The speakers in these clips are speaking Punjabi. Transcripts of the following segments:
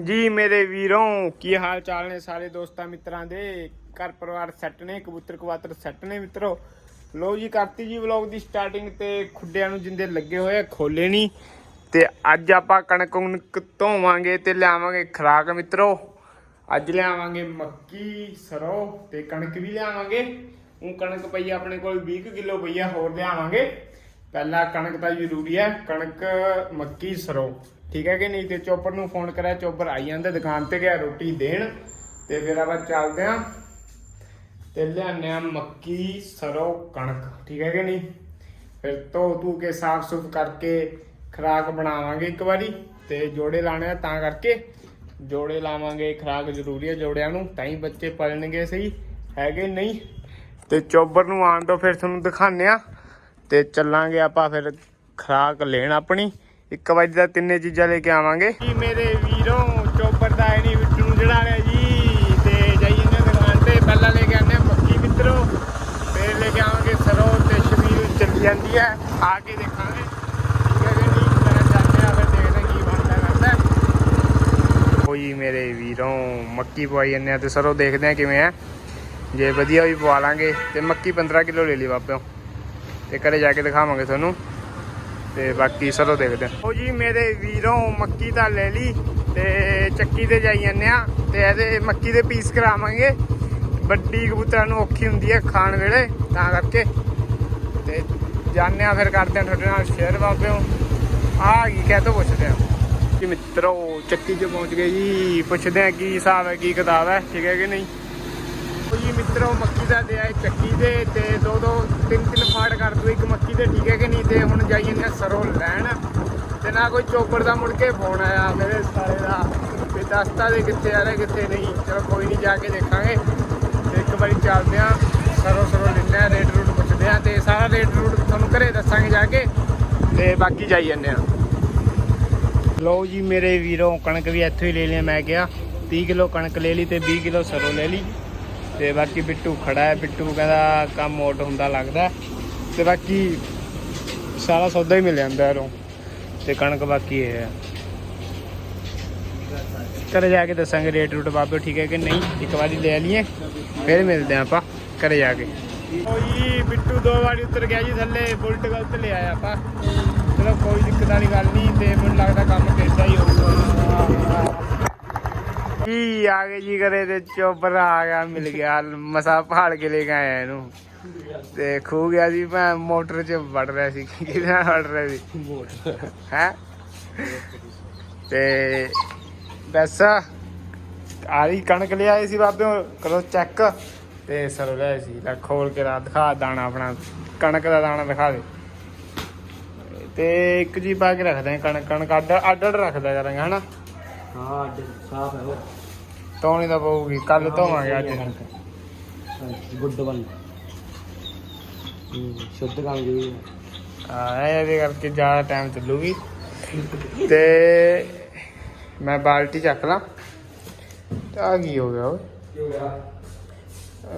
ਹਾਂਜੀ, ਮੇਰੇ ਵੀਰੋ, ਕੀ ਹਾਲ ਚਾਲ ਨੇ ਸਾਰੇ ਦੋਸਤਾਂ ਮਿੱਤਰਾਂ ਦੇ? ਘਰ ਪਰਿਵਾਰ ਸੈੱਟ ਨੇ, ਕਬੂਤਰ ਕਵਾਤਰ ਸੈੱਟ ਨੇ ਮਿੱਤਰੋ। ਲੋ ਜੀ, ਕਰਤੀ ਜੀ ਵਲੌਗ ਦੀ ਸਟਾਰਟਿੰਗ ਤੇ ਖੁੱਡਿਆਂ ਨੂੰ ਜਿੰਦੇ ਲੱਗੇ ਹੋਏ ਆ, ਖੋਲੇ ਨਹੀਂ ਤੇ ਅੱਜ ਆਪਾਂ ਕਣਕ ਕੁਣਕ ਧੋਵਾਂਗੇ ਤੇ ਲਿਆਵਾਂਗੇ ਖਰਾਕ ਮਿੱਤਰੋ। ਅੱਜ ਲਿਆਵਾਂਗੇ ਮੱਕੀ, ਸਰੋਂ ਤੇ ਕਣਕ ਵੀ ਲਿਆਵਾਂਗੇ। ਉਹ ਕਣਕ ਪਈ ਆਪਣੇ ਕੋਲ 20 ਕਿਲੋ ਪਈ ਆ, ਹੋਰ ਲਿਆਵਾਂਗੇ। ਪਹਿਲਾਂ ਕਣਕ ਤਾਂ ਜ਼ਰੂਰੀ ਹੈ ਕਣਕ, ਮੱਕੀ, ਸਰੋਂ। ਠੀਕ ਹੈ ਕਿ ਨਹੀਂ? ਤੇ ਚੋਪਰ ਨੂੰ ਫੋਨ ਕਰਿਆ, ਚੋਪਰ ਆਈ ਜਾਂਦਾ ਦੁਕਾਨ ਤੇ ਗਿਆ ਰੋਟੀ ਦੇਣ। ਤੇ ਫਿਰ ਆਪਾਂ ਚੱਲਦੇ ਆਂ ਤੇ ਲਿਆਨੇ ਆ ਮੱਕੀ, ਸਰੋਂ, ਕਣਕ। ਠੀਕ ਹੈ ਕਿ ਨਹੀਂ? ਫਿਰ ਧੋ ਧੂ ਕੇ ਸਾਫ਼ ਸੁਥ ਕਰਕੇ ਖਰਾਕ ਬਣਾਵਾਂਗੇ ਇੱਕ ਵਾਰੀ। ਤੇ ਜੋੜੇ ਲਾਣੇ ਆ ਤਾਂ ਕਰਕੇ। ਜੋੜੇ ਲਾਵਾਂਗੇ, ਖਰਾਕ ਜ਼ਰੂਰੀ ਹੈ ਜੋੜਿਆਂ ਨੂੰ। ਤਾਂ ਹੀ ਬੱਚੇ ਪਲਣਗੇ ਸਹੀ। ਹੈਗੇ ਨਹੀਂ? ਤੇ ਚੋਬਰ ਨੂੰ ਆਉਣ ਤੋਂ ਫਿਰ ਤੁਹਾਨੂੰ ਦਿਖਾਣੇ ਆ ਤੇ ਚੱਲਾਂਗੇ ਆਪਾਂ ਫਿਰ ਖਰਾਕ ਲੈਣ ਆਪਣੀ। ਇੱਕ ਵਾਰੀ ਦਾ ਤਿੰਨੇ ਚੀਜ਼ਾਂ ਲੈ ਕੇ ਆਵਾਂਗੇ। ਜੀ ਮੇਰੇ ਵੀਰੋ ਚੋਬਰ ਦਾ ਨਹੀਂ ਵਿੱਚੋਂ ਨੂੰ ਜਿਹੜਾ ਲਿਆ ਜੀ। ਤੇ ਜਾਈਏ ਨਾ ਦੁਕਾਨ ਤੇ ਪਹਿਲਾਂ ਲੈ ਕੇ ਆਨੇ ਮੱਕੀ ਮਿੱਤਰੋ। ਫਿਰ ਲੈ ਕੇ ਆਵਾਂਗੇ ਸਰੋਂ ਤੇ ਸ਼ਬੀਰ ਚੱਲੀ ਜਾਂਦੀ ਹੈ। ਆ ਕੇ ਦੇਖਾਂਗੇ। ਠੀਕ ਹੈ ਕਿ ਨਹੀਂ ਮੈਂ ਜਾਂਦੇ ਆ ਫਿਰ ਦੇਖਦੇ ਕੀ ਬਣਦਾ ਕਰਦਾ ਕੋਈ ਮੇਰੇ ਵੀਰੋਂ ਮੱਕੀ ਪਵਾਈ ਜਾਂਦੇ ਆ ਤੇ ਸਰੋਂ ਦੇਖਦੇ ਆ ਕਿਵੇਂ ਆ ਜੇ ਵਧੀਆ ਵੀ ਪਵਾ ਲਾਂਗੇ ਤੇ ਮੱਕੀ 15 ਕਿਲੋ ਲੈ ਲਈ ਬਾਪਿਓ ਤੇ ਘਰੇ ਜਾ ਕੇ ਦਿਖਾਵਾਂਗੇ ਤੁਹਾਨੂੰ। ਤੇ ਬਾਕੀ ਸਰੋਂ ਦੇਖਦੇ ਆ। ਉਹ ਜੀ ਮੇਰੇ ਵੀਰੋਂ ਮੱਕੀ ਤਾਂ ਲੈ ਲਈ ਤੇ ਚੱਕੀ ਤੇ ਜਾਈ ਜਾਂਦੇ ਆ ਤੇ ਇਹਦੇ ਮੱਕੀ ਦੇ ਪੀਸ ਕਰਾਵਾਂਗੇ। ਵੱਡੀ ਕਬੂਤਰਾਂ ਨੂੰ ਔਖੀ ਹੁੰਦੀ ਹੈ ਖਾਣ ਵੇਲੇ ਤਾਂ ਕਰਕੇ। ਤੇ ਜਾਣਦੇ ਆ ਫਿਰ ਕਰਦੇ ਆ ਤੁਹਾਡੇ ਨਾਲ ਸ਼ੇਅਰ ਬਾਬਿਓ। ਆ ਕੀ ਕਹਿ ਤੋਂ ਪੁੱਛਦੇ ਆ। ਜੀ ਮਿੱਤਰੋ ਚੱਕੀ 'ਚ ਪਹੁੰਚ ਗਏ ਜੀ। ਪੁੱਛਦੇ ਆ ਕੀ ਹਿਸਾਬ ਹੈ ਕੀ ਕਿਤਾਬ ਹੈ ਠੀਕ ਹੈ ਕਿ ਨਹੀਂ? ਉਹ ਜੀ ਮਿੱਤਰੋ, ਮੱਕੀ ਦਾ ਦੇ ਆਏ ਚੱਕੀ ਦੇ ਤੇ ਦੋ ਦੋ, ਤਿੰਨ ਤਿੰਨ ਫਾੜ ਕਰ ਦੋ, ਇੱਕ ਮੱਕੀ ਦੇ ਠੀਕ ਹੈ ਕਿ ਨਹੀਂ? ਤੇ ਹੁਣ ਜਾਈਏ ਨੇ ਸਰੋਂ ਲੈਣ। ਤੇ ਨਾ ਕੋਈ ਚੋਪੜ ਦਾ ਮੁੜ ਕੇ ਫੋਨ ਆਇਆ ਮੇਰੇ ਸਾਰੇ ਦਾ ਵੀ ਦੱਸਤਾ ਦੇ ਕਿੱਥੇ ਆ ਰਿਹਾ, ਕਿੱਥੇ ਨਹੀਂ। ਚਲੋ ਕੋਈ ਨਹੀਂ, ਜਾ ਕੇ ਦੇਖਾਂਗੇ। ਤੇ ਇੱਕ ਵਾਰੀ ਚੱਲਦੇ ਆ, ਸਰੋਂ ਸਰੋਂ ਲੈਂਦੇ ਆ, ਰੇਟ ਰੂਟ ਪੁੱਛਦੇ ਆ ਤੇ ਸਾਰਾ ਰੇਟ ਰੂਟ ਤੁਹਾਨੂੰ ਘਰੇ ਦੱਸਾਂਗੇ ਜਾ ਕੇ ਤੇ ਬਾਕੀ ਜਾਈ ਜਾਂਦੇ ਆ। ਲਓ ਜੀ ਮੇਰੇ ਵੀਰੋ, ਕਣਕ ਵੀ ਇੱਥੋਂ ਹੀ ਲੈ ਲਿਆ, ਮੈਂ ਕਿਹਾ 30 ਕਿਲੋ ਕਣਕ ਲੈ ਲਈ ਤੇ 20 ਕਿਲੋ ਸਰੋਂ ਲੈ ਲਈ। ਤੇ ਬਾਕੀ ਬਿੱਟੂ ਖੜਾ ਹੈ। ਬਿੱਟੂ ਕਹਿੰਦਾ ਕੰਮ ਮੋਟ ਹੁੰਦਾ ਲੱਗਦਾ ਹੈ। ਤੇ ਬਾਕੀ ਸਾਰਾ ਸੌਦਾ ਹੀ ਮਿਲ ਜਾਂਦਾ ਯਾਰੋਂ ਤੇ ਕਣਕ ਬਾਕੀ ਇਹ ਹੈ। ਘਰੇ ਜਾ ਕੇ ਦੱਸਾਂਗੇ ਰੇਟ ਰੂਟ ਬਾਬੇ ਠੀਕ ਹੈ ਕਿ ਨਹੀਂ? ਇੱਕ ਵਾਰੀ ਲੈ ਲਈਏ, ਫਿਰ ਮਿਲਦੇ ਹਾਂ ਆਪਾਂ ਘਰੇ ਜਾ ਕੇ। ਓ ਜੀ, ਬਿੱਟੂ ਦੋ ਵਾਰੀ ਉਤਰ ਗਿਆ ਜੀ ਥੱਲੇ, ਬੁਲਟ ਗਲਤ ਲੈ ਆਇਆ ਆਪਾਂ। ਚਲੋ ਕੋਈ ਦਿੱਕਤ ਵਾਲੀ ਗੱਲ ਨਹੀਂ ਤੇ ਮੈਨੂੰ ਲੱਗਦਾ ਕੰਮ ਕਿੱਦਾਂ ਹੀ ਹੋਊਗਾ। ਕੀ ਆ ਗਏ ਜੀ ਕਰੇ ਤੇ ਚੋਬਰ ਆ ਗਿਆ, ਮਿਲ ਗਿਆ, ਮਸਾ ਪਹਾੜ ਕੇ ਲੈ ਕੇ ਆਇਆ ਇਹਨੂੰ। ਤੇ ਖੂ ਗਿਆ ਸੀ ਮੈਂ ਮੋਟਰ 'ਚ ਵੜ ਰਿਹਾ ਸੀ, ਕਿਹਦੇ ਨਾਲ ਵੜ ਰਿਹਾ ਸੀ? ਹੈ? ਤੇ ਬਸ ਆਰੀ ਕਣਕ ਲਿਆਏ ਸੀ ਬਾਬੇ ਕਰੋ ਚੈੱਕ ਤੇ ਸਰੋਂ ਲਿਆਏ ਸੀ, ਲੈ ਖੋਲ ਕੇ ਰਾ, ਦਿਖਾ ਦਾਣਾ ਆਪਣਾ, ਕਣਕ ਦਾ ਦਾਣਾ ਦਿਖਾ ਦੇ। ਤੇ ਇੱਕ ਜੀ ਪਾ ਕੇ ਰੱਖਦੇ ਆ ਕਣਕ ਕਣਕ ਅੱਡ ਅੱਡ ਅੱਡ ਰੱਖਦਾ ਕਰਾਂਗੇ, ਹਨਾ? ਹਾਂ ਅੱਜ ਸਾਫ਼ ਹੈ ਉਹ। ਧੋਣੀ ਤਾਂ ਪਊਗੀ ਕੱਲ ਧੋਵਾਂਗੇ ਅੱਜ। ਗੁੱਡ ਵਨ ਸ਼ੁੱਧ ਕੰਮ ਜੀ। ਆ ਇਹਦੇ ਕਰਕੇ ਜ਼ਿਆਦਾ ਟਾਈਮ ਚੱਲੂਗੀ। ਤੇ ਮੈਂ ਬਾਲਟੀ ਚੱਕ ਲਾਂ। ਤੇ ਆ ਕੀ ਹੋ ਗਿਆ ਓਏ? ਕੀ ਹੋ ਗਿਆ?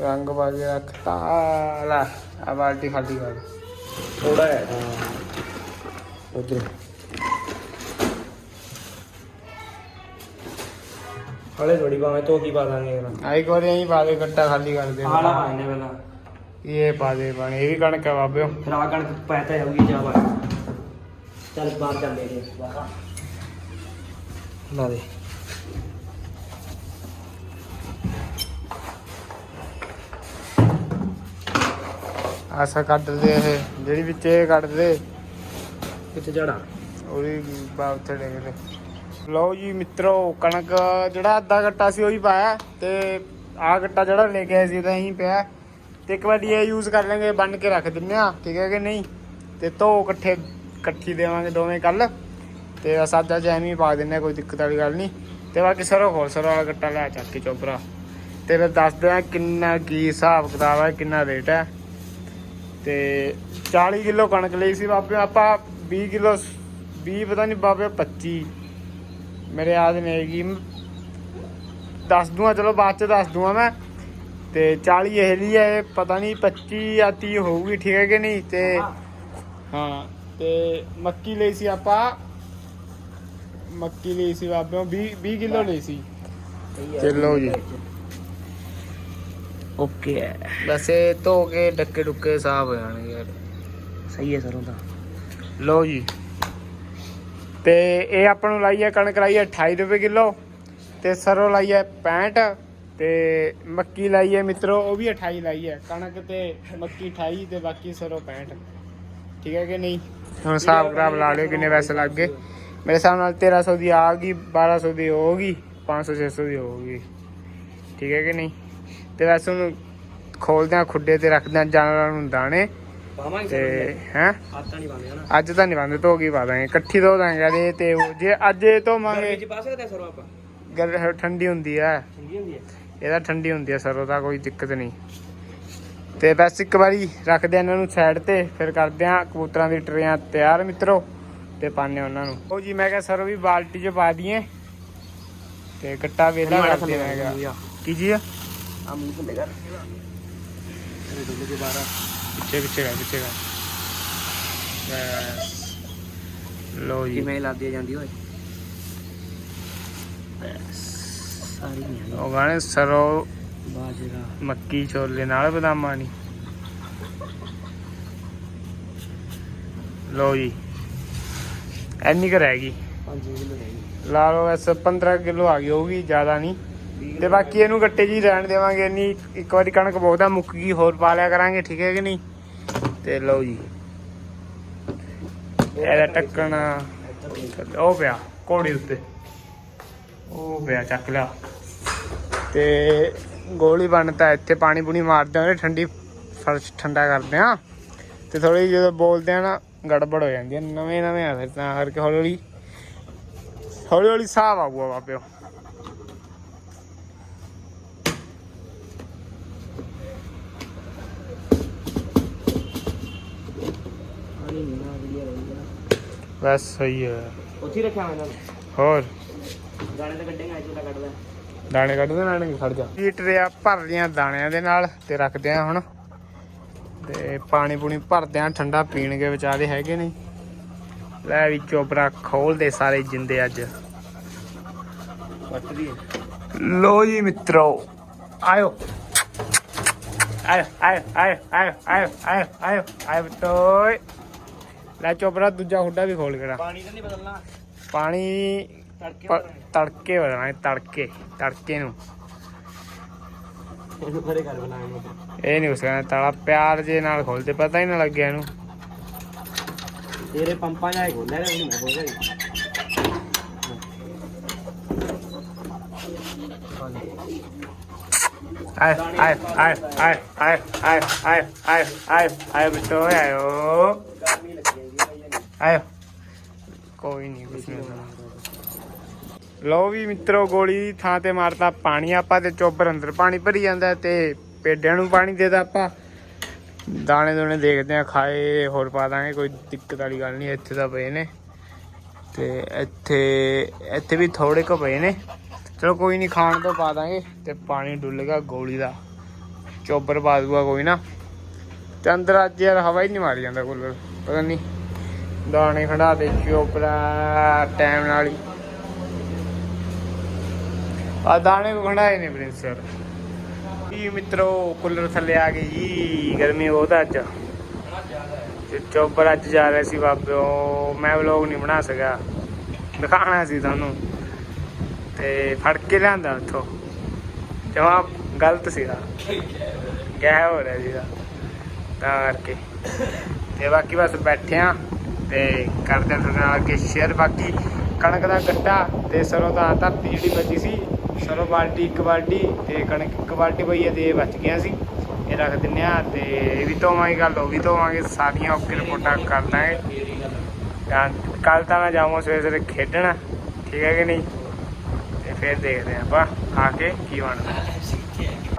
ਰੰਗ ਪਾ ਕੇ ਰੱਖਤਾ ਲੈ ਆ ਬਾਲਟੀ ਖਾਲੀ ਕਰ। ਥੋੜਾ ਹੈ। ਉਧਰ। ਹਲੇ ਥੋੜੀ ਬਾਵੇਂ ਧੋ ਕੀ ਪਾ ਦਾਂਗੇ ਇਹਨਾਂ ਆ ਇੱਕ ਵਾਰੀ ਐਂ ਪਾ ਦੇ ਗੱਟਾ ਖਾਲੀ ਕਰ ਦੇ। ਆਲਾ ਪਾਣੇ ਪਹਿਲਾਂ। ਇਹ ਪਾ ਦੇ ਪਾਣੀ ਇਹ ਵੀ ਕਣਕ ਹੈ ਬਾਬਿਓ। ਫਿਰ ਆ ਕਣਕ ਪੈਤਾ ਜਾਊਗੀ ਜਾ ਬਾਹਰ ਚੱਲ ਬਾਹਰ ਚੱਲ ਦੇ ਦੇ ਲਾ ਦੇ। ਆਸਾ ਕੱਢ ਦੇ ਇਹ ਜਿਹੜੀ ਵਿੱਚ ਇਹ ਕੱਢ ਦੇ ਕਿੱਥੇ ਜੜਾ ਉਹਦੀ ਬਾ ਉੱਥੇ ਡੇਗਦੇ ਲਓ ਜੀ ਮਿੱਤਰੋ ਕਣਕ ਜਿਹੜਾ ਅੱਧਾ ਗੱਟਾ ਸੀ ਉਹੀ ਪਾਇਆ ਤੇ ਆਹ ਗੱਟਾ ਜਿਹੜਾ ਲੈ ਕੇ ਆਏ ਸੀ ਉਹਦਾ ਇਹੀ ਪਿਆ। ਤੇ ਇੱਕ ਵਾਰੀ ਇਹ ਯੂਜ਼ ਕਰ ਲਾਂਗੇ ਬੰਨ ਕੇ ਰੱਖ ਦਿੰਨੇ ਆ ਠੀਕ ਹੈ ਕਿ ਨਹੀਂ? ਤੇ ਧੋ ਇਕੱਠੇ ਇਕੱਠੀ ਦੇਵਾਂਗੇ ਦੋਵੇਂ ਕੱਲ। ਤੇ ਸਾਦਾ ਜੈਮ ਹੀ ਪਾ ਦਿੰਨੇ ਆ, ਕੋਈ ਦਿੱਕਤ ਵਾਲੀ ਗੱਲ ਨਹੀਂ। ਤੇ ਬਾਕੀ ਸਰੋਂ ਹੋਰ ਸਰੋ ਵਾਲਾ ਗੱਟਾ ਲੈ ਚੱਕ ਕੇ ਚੋਪਰਾ ਤੇ ਫਿਰ ਦੱਸਦੇ ਆ ਕਿੰਨਾ ਕੀ ਹਿਸਾਬ ਕਿਤਾਬ ਹੈ ਕਿੰਨਾ ਰੇਟ ਹੈ। ਤੇ 40 ਕਿਲੋ ਕਣਕ ਲਈ ਸੀ ਬਾਬੇ ਆਪਾਂ 20 ਕਿਲੋ 20 ਪਤਾ ਨਹੀਂ ਬਾਬੇ 25 ਮੇਰੇ ਯਾਦ ਨਹੀਂ ਹੈਗੀ ਦੱਸ ਦੂੰਗਾ ਚਲੋ ਬਾਅਦ ਚ ਦੱਸ ਦੂੰਗਾ ਮੈਂ। ਤੇ 40 ਇਹ ਲਈ ਹੈ ਪਤਾ ਨਹੀਂ 25 ਜਾਂ 30 ਹੋਊਗੀ ਠੀਕ ਹੈ ਕਿ ਨਹੀਂ? ਤੇ ਹਾਂ ਤੇ ਮੱਕੀ ਲਈ ਸੀ ਆਪਾਂ। ਮੱਕੀ ਲਈ ਸੀ ਬਾਬਿਓ 20 20 ਕਿਲੋ ਲਈ ਸੀ। ਚਲੋ ਜੀ। ਓਕੇ। ਹੈ ਬਸ ਇਹ ਧੋ ਕੇ ਡੱਕੇ ਡੁੱਕੇ ਸਾਫ਼ ਹੋ ਜਾਣਗੇ ਯਾਰ। ਸਹੀ ਹੈ ਸਰੋਂ ਦਾ। ਲਓ ਜੀ। ਤੇ ਇਹ ਆਪਾਂ ਨੂੰ ਲਾਈ ਹੈ ਕਣਕ, ਲਾਈ ਹੈ 28 ਰੁਪਏ ਕਿਲੋ ਤੇ ਸਰੋਂ ਲਾਈ ਹੈ 65 ਤੇ ਮੱਕੀ ਲਾਈ ਹੈ ਮਿੱਤਰੋ, ਉਹ ਵੀ 28 ਲਾਈ ਹੈ। ਕਣਕ ਤੇ ਮੱਕੀ 28 ਤੇ ਬਾਕੀ ਸਰੋਂ 65 ਠੀਕ ਹੈ ਕਿ ਨਹੀਂ? ਹੁਣ ਹਿਸਾਬ ਕਿਤਾਬ ਲਾ ਲਿਓ ਕਿੰਨੇ ਪੈਸੇ ਲੱਗ ਗਏ। ਮੇਰੇ ਹਿਸਾਬ ਨਾਲ 1300 ਦੀ ਆ ਗਈ 1200 ਦੀ ਹੋ ਗਈ 500 600 ਦੀ ਹੋ ਗਈ। ਠੀਕ ਹੈ ਕਿ ਨਹੀਂ? ਤੇ ਵੈਸੇ ਹੁਣ ਖੋਲਦੇ ਆ ਖੁੱਡੇ ਤੇ ਰੱਖਦੇ ਆ ਜਾਨਵਰਾਂ ਨੂੰ ਦਾਣੇ। ਪਾਵਾਂਗੇ ਤੇ ਸਰੋਂ ਹੈ? ਆਟਾ ਨਹੀਂ ਪਾਉਂਦੇ ਹਨਾ? ਅੱਜ ਤਾਂ ਨਹੀਂ ਬੰਦ ਧੋ ਕੇ ਹੀ ਪਾ ਦਾਂਗੇ ਇਕੱਠੀ ਧੋ ਦਾਂਗੇ ਇਹਦੇ ਤੇ ਉਹ ਜੇ ਅੱਜ ਇਹ ਧੋਵਾਂਗੇ। ਚ ਪਾ ਸਕਦੇ ਆ ਸਰੋਂ ਆਪਾਂ? ਗਰ ਠੰਡੀ ਹੁੰਦੀ ਹੈ ਚੰਗੀ ਹੁੰਦੀ ਹੈ ਇਹਦਾ ਠੰਡੀ ਹੁੰਦੀ ਹੈ ਸਰੋਂ ਦਾ ਕੋਈ ਦਿੱਕਤ ਨਹੀਂ। ਤੇ ਬਸ ਇੱਕ ਵਾਰੀ ਰੱਖਦੇ ਆ ਇਹਨਾਂ ਨੂੰ ਸਾਈਡ ਤੇ ਫਿਰ ਕਰਦੇ ਆ ਕਬੂਤਰਾਂ ਦੀ ਟਰੇਆਂ ਤਿਆਰ ਮਿੱਤਰੋ ਤੇ ਪਾਣੇ ਉਹਨਾਂ ਨੂੰ। ਉਹ ਜੀ ਮੈਂ ਕਿਹਾ ਸਰੋਂ ਵੀ ਬਾਲਟੀ 'ਚ ਪਾ ਦਈਏ ਤੇ ਗੱਟਾ ਵੇਲਾ ਕਰ ਦੇਣਾ ਹੈਗਾ ਕੀ ਜੀ ਆ? ਆ ਮੂੰਹ ਥੱਲੇ ਕਰ। ਤੇਰੇ ਕੇ ਬਾਹਰ। ਆ। ਪਿੱਛੇ ਪਿੱਛੇ ਕਰ ਪਿੱਛੇ ਕਰ ਬਸ। ਲੋ ਜੀ। ਕਿਵੇਂ ਲਾਦੀ ਜਾਂਦੀ ਓਏ? ਸਾਰੀ ਨਹੀਂ ਆਈ। ਉਹ ਗਾਣੇ ਸਰੋਂ ਬਾਜਰਾ। ਮੱਕੀ ਛੋਲੇ ਨਾਲ ਬਦਾਮਾਂ ਨਹੀਂ ਲੋ ਜੀ। ਐਨੀ ਕੁ ਰਹਿ ਗਈ। 5 ਕਿਲੋ ਰਹੀ ਲਾ ਲਓ ਐਸ 15 ਕਿਲੋ ਆ ਗਈ ਹੋਊਗੀ ਜ਼ਿਆਦਾ ਨਹੀਂ। ਤੇ ਬਾਕੀ ਇਹਨੂੰ ਗੱਟੇ ਜੀ ਰਹਿਣ ਦੇਵਾਂਗੇ, ਇੰਨੀ ਇੱਕ ਵਾਰੀ ਕਣਕ ਬਹੁਤਾ ਮੁੱਕ ਗਈ, ਹੋਰ ਪਾ ਲਿਆ ਕਰਾਂਗੇ, ਠੀਕ ਹੈ ਕਿ ਨਹੀਂ? ਤੇ ਲਓ ਜੀ। ਇਹਦਾ ਟੱਕਣ ਉਹ ਪਿਆ, ਘੋੜੀ ਉੱਤੇ। ਉਹ ਪਿਆ, ਚੱਕ ਲਿਆ। ਤੇ ਗੋਲੀ ਬਣਤਾ, ਇੱਥੇ ਪਾਣੀ ਪੂਣੀ ਮਾਰਦੇ ਆ ਠੰਡੀ ਫਰਸ਼ ਠੰਡਾ ਕਰਦੇ ਆ ਤੇ ਥੋੜੀ ਜਦੋਂ ਬੋਲਦੇ ਆ ਨਾ, ਗੜਬੜ ਹੋ ਜਾਂਦੀ ਆ ਨਵੇਂ ਨਵੇਂ ਆ ਫਿਰ ਤਾਂ ਕਰਕੇ ਹੌਲੀ ਹੌਲੀ ਹੌਲੀ ਹੌਲੀ ਸਾਹ ਆਊਗਾ ਵਾਪਿਓ ਪਾਣੀ ਨਹੀਂ ਨਾ ਵਧੀਆ ਰਹੀ ਨਾ ਬਸ ਸਹੀ ਹੈ ਉੱਥੇ ਹੀ ਰੱਖਿਆ ਮੈਂ ਇਹਨਾਂ ਨੂੰ ਹੋਰ ਗਾਣੇ ਤੇ ਕੱਢੇਗਾ ਅੱਜ ਤਾਂ ਕੱਢ ਲੈ ਦਾਣੇ ਕੱਢਦੇ ਨਾਣੇ ਖੜ ਜਾ ਲੀਟਰ ਆ ਭਰ ਲੀਆਂ ਦਾਣਿਆਂ ਦੇ ਨਾਲ ਤੇ ਰੱਖਦੇ ਆ ਹੁਣ ਤੇ ਪਾਣੀ ਪੂਣੀ ਭਰਦੇ ਆ ਠੰਡਾ ਪੀਣਗੇ ਵਿਚਾਰੇ ਹੈਗੇ ਨਹੀਂ ਲੈ ਵੀ ਚੋਪਰਾ ਖੋਲਦੇ ਸਾਰੇ ਜਿੰਦੇ ਅੱਜ ਲੋ ਜੀ ਮਿੱਤਰੋ ਆਇਓ ਆਇਓ ਆਇਓ ਆਇਓ ਆਇਓ ਆਇਓ ਆਇਓ ਆਇਓ ਆਇਓ ਤੋਏ ਲੈ ਚੋਪਰਾ ਦੂਜਾ ਹੁੱਡਾ ਵੀ ਖੋਲ ਕੇ ਪਾਣੀ ਤਾਂ ਨਹੀਂ ਬਦਲਣਾ ਪਾਣੀ ਤੜਕੇ ਤੜਕੇ ਹੈ, ਤੜਕੇ ਤੜਕੇ ਨੂੰ ਇਹਨੂੰ ਕਰ ਇਹ ਨਹੀਂ ਉਸ ਕਹਿੰਦਾ ਤਾਲਾ ਪਿਆਰ ਜੇ ਨਾਲ ਖੋਲਦੇ ਪਤਾ ਹੀ ਨਾ ਲੱਗਿਆ ਇਹਨੂੰ ਤੇਰੇ ਪੰਪਾਂ ਜਾਏ ਖੋਲਿਆ ਨਾ ਉਹਨੂੰ ਮੈਂ ਖੋਲਿਆ ਆਏ ਆਏ ਆਏ ਆਏ ਆਏ ਆਏ ਆਏ ਆਏ ਆਏ ਬਟੋ ਆਇਓ ਆਇਓ। ਕੋਈ ਨਹੀਂ ਕੁਛ ਨਹੀਂ ਲਓ ਵੀ ਮਿੱਤਰੋ, ਗੋਲੀ ਦੀ ਥਾਂ ਤੇ ਮਾਰਤਾ ਪਾਣੀ। ਆਪਾਂ ਤੇ ਚੋਬਰ ਅੰਦਰ ਪਾਣੀ ਭਰੀ ਜਾਂਦਾ ਤੇ ਪੇਡਿਆਂ ਨੂੰ ਪਾਣੀ ਦੇਦਾ ਆਪਾਂ। ਦਾਣੇ ਦੋਣੇ ਦੇਖਦੇ ਆ ਖਾਏ ਹੋਰ ਪਾ ਦਾਂਗੇ, ਕੋਈ ਦਿੱਕਤ ਵਾਲੀ ਗੱਲ ਨਹੀਂ ਇੱਥੇ ਤਾਂ ਪਏ ਨੇ। ਤੇ ਇੱਥੇ ਇੱਥੇ ਵੀ ਥੋੜੇ ਕੁ ਪਏ ਨੇ। ਚਲੋ ਕੋਈ ਨਹੀਂ ਖਾਣ ਤੋਂ ਪਾ ਦਾਂਗੇ ਤੇ ਪਾਣੀ ਡੁੱਲੇਗਾ ਗੋਲੀ ਦਾ। ਚੋਬਰ ਪਾ ਦੂਗਾ ਕੋਈ ਨਾ। ਤੇ ਅੰਦਰ ਅੱਜ ਯਾਰ ਹਵਾ ਹੀ ਨਹੀਂ ਮਾਰੀ ਜਾਂਦਾ ਕੂਲਰ ਪਤਾ ਨਹੀਂ ਦਾਣੇ ਖੜਾ ਦੇ ਚੋਪਰਾ ਟਾਈਮ ਨਾਲ ਹੀ। ਆ ਦਾਣੇ ਕੋ ਖੜਾਏ ਨੇ ਪ੍ਰਿੰਸ ਸਰ। ਜੀ ਮਿੱਤਰੋ, ਕੂਲਰ ਥੱਲੇ ਆ ਗਏ ਜੀ, ਗਰਮੀ ਬਹੁਤ ਅੱਜ। ਚੋਪਰ ਅੱਜ ਜਾ ਰਿਹਾ ਸੀ ਬਾਬਿਓ ਮੈਂ ਵਲੋਗ ਨਹੀਂ ਬਣਾ ਸਕਿਆ। ਦਿਖਾਣਾ ਸੀ ਤੁਹਾਨੂੰ। ਤੇ ਫੜ ਕੇ ਲਿਆਂਦਾ ਉੱਥੋਂ। ਜਮਾ ਗਲਤ ਸੀਗਾ। ਗਹਿ ਹੋ ਰਿਹਾ ਸੀਗਾ। ਤਾਂ ਕਰਕੇ। ਤੇ ਬਾਕੀ ਬਸ ਬੈਠੇ ਆ। ਤੇ ਕਰਦੇ ਆ ਤੁਹਾਡੇ ਨਾਲ ਅੱਗੇ ਸ਼ੇਅਰ ਬਾਕੀ ਕਣਕ ਦਾ ਗੱਟਾ ਤੇ ਸਰੋਂ ਦਾ ਧਰਤੀ ਜਿਹੜੀ ਬਚੀ ਸੀ, ਸਰੋਂ ਬਾਲਟੀ ਇੱਕ ਬਾਲਟੀ ਤੇ ਕਣਕ ਇੱਕ ਬਾਲਟੀ ਪਈ ਹੈ ਤੇ ਇਹ ਬਚ ਗਿਆ ਸੀ। ਇਹ ਰੱਖ ਦਿੰਨੇ ਆ ਤੇ ਇਹ ਵੀ ਧੋਵਾਂਗੇ ਗੱਲ ਉਹ ਵੀ ਧੋਵਾਂਗੇ। ਸਾਰੀਆਂ ਓਕੇ ਰਿਪੋਰਟਾਂ ਕਰ ਦਾਂਗੇ। ਕੱਲ ਤਾਂ ਮੈਂ ਜਾਵਾਂ ਸਵੇਰੇ ਸਵੇਰੇ ਖੇਡਣ, ਠੀਕ ਹੈ ਕਿ ਨਹੀਂ? ਤੇ ਫਿਰ ਦੇਖਦੇ ਆਪਾਂ ਆ ਕੇ ਕੀ ਬਣਦਾ।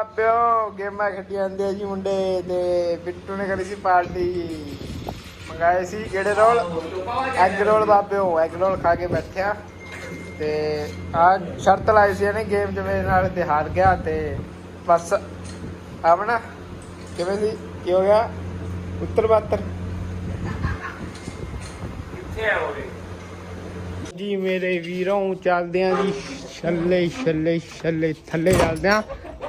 ਅੱਬਿਓ, ਗੇਮਾਂ ਖੇਡੀ ਜਾਂਦੇ ਆ ਜੀ ਮੁੰਡੇ ਤੇ ਬਿੱਟੂ ਨੇ ਕਰੀ ਸੀ ਪਾਰਟੀ। ਮੰਗਾਏ ਸੀ ਕਿਹੜੇ ਰੋਲ ਐਗ ਰੋਲ ਬਾਬਿਓ ਐਗ ਰੋਲ ਖਾ ਕੇ ਬੈਠਿਆ। ਤੇ ਆ ਸ਼ਰਤ ਲਾਈ ਸੀ ਇਹਨੇ ਗੇਮ 'ਚ ਮੇਰੇ ਨਾਲ ਤੇ ਹਾਰ ਗਿਆ ਤੇ ਬਸ ਆਪਣਾ ਕਿਵੇਂ ਸੀ? ਕੀ ਹੋ ਗਿਆ? ਉੱਤਰ ਬਾਤਰ। ਕਿੱਥੇ ਆ ਉਹ ਜੀ ਮੇਰੇ ਵੀਰੋਂ ਚੱਲਦੇ ਆਂ ਜੀ ਛੱਲੇ ਛੱਲੇ ਛੱਲੇ ਥੱਲੇ ਚੱਲਦੇ ਆਂ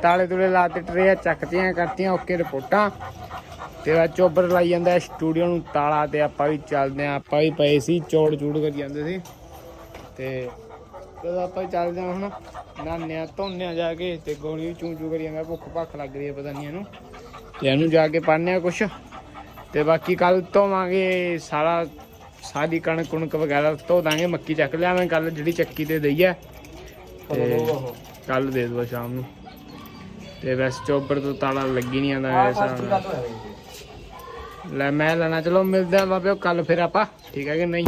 ਤਾਲੇ ਤੁਲੇ ਲਾਤੇ ਟਰੇ ਚੱਕਤੀਆਂ ਕਰਤੀਆਂ ਓਕੇ ਰਿਪੋਰਟਾਂ। ਤੇ ਆ ਚੋਬਰ ਲਾਈ ਜਾਂਦਾ ਸਟੂਡੀਓ ਨੂੰ ਤਾਲਾ ਤੇ ਆਪਾਂ ਵੀ ਚੱਲਦੇ ਆਂ ਆਪਾਂ ਵੀ ਪਏ ਸੀ ਚੋੜ ਚੂੜ ਕਰੀ ਜਾਂਦੇ ਸੀ। ਤੇ ਜਦੋਂ ਆਪਾਂ ਚੱਲਦੇ ਆਂ ਹੁਣ ਨਾਨਿਆ ਧੋਨਿਆ ਜਾ ਕੇ ਤੇ ਗੋਲੀ ਚੂੰ ਚੂ ਕਰੀ ਜਾਂਦਾ ਭੁੱਖ ਭੱਖ ਲੱਗ ਰਹੀ ਹੈ ਪਤਾ ਨਹੀਂ ਇਹਨੂੰ। ਤੇ ਇਹਨੂੰ ਜਾ ਕੇ ਪਾਣਿਆ ਕੁਛ। ਤੇ ਬਾਕੀ ਕੱਲ ਧੋਵਾਂਗੇ ਸਾਰਾ ਸਾਰੀ ਕਣਕ ਕੁਣਕ ਵਗੈਰਾ ਧੋ ਦਾਂਗੇ ਮੱਕੀ ਚੱਕ ਲਿਆਵਾਂ ਕੱਲ ਜਿਹੜੀ ਚੱਕੀ ਤੇ ਦਈ ਹੈ। ਕੱਲ ਦੇ ਦਵਾ ਸ਼ਾਮ ਨੂੰ। ਤੇ ਵੈਸੇ ਚੋਬਰ ਤੋਂ ਤਾਲਾ ਲੱਗੀ ਨਹੀਂ ਆਂਦਾ ਨਾਲ। ਲੈ ਮੈਂ ਲੈਣਾ ਚਲੋ ਮਿਲਦੇ ਆ ਬਾਬਿਓ ਕੱਲ ਫਿਰ ਆਪਾਂ। ਠੀਕ ਹੈ ਕਿ ਨਹੀਂ?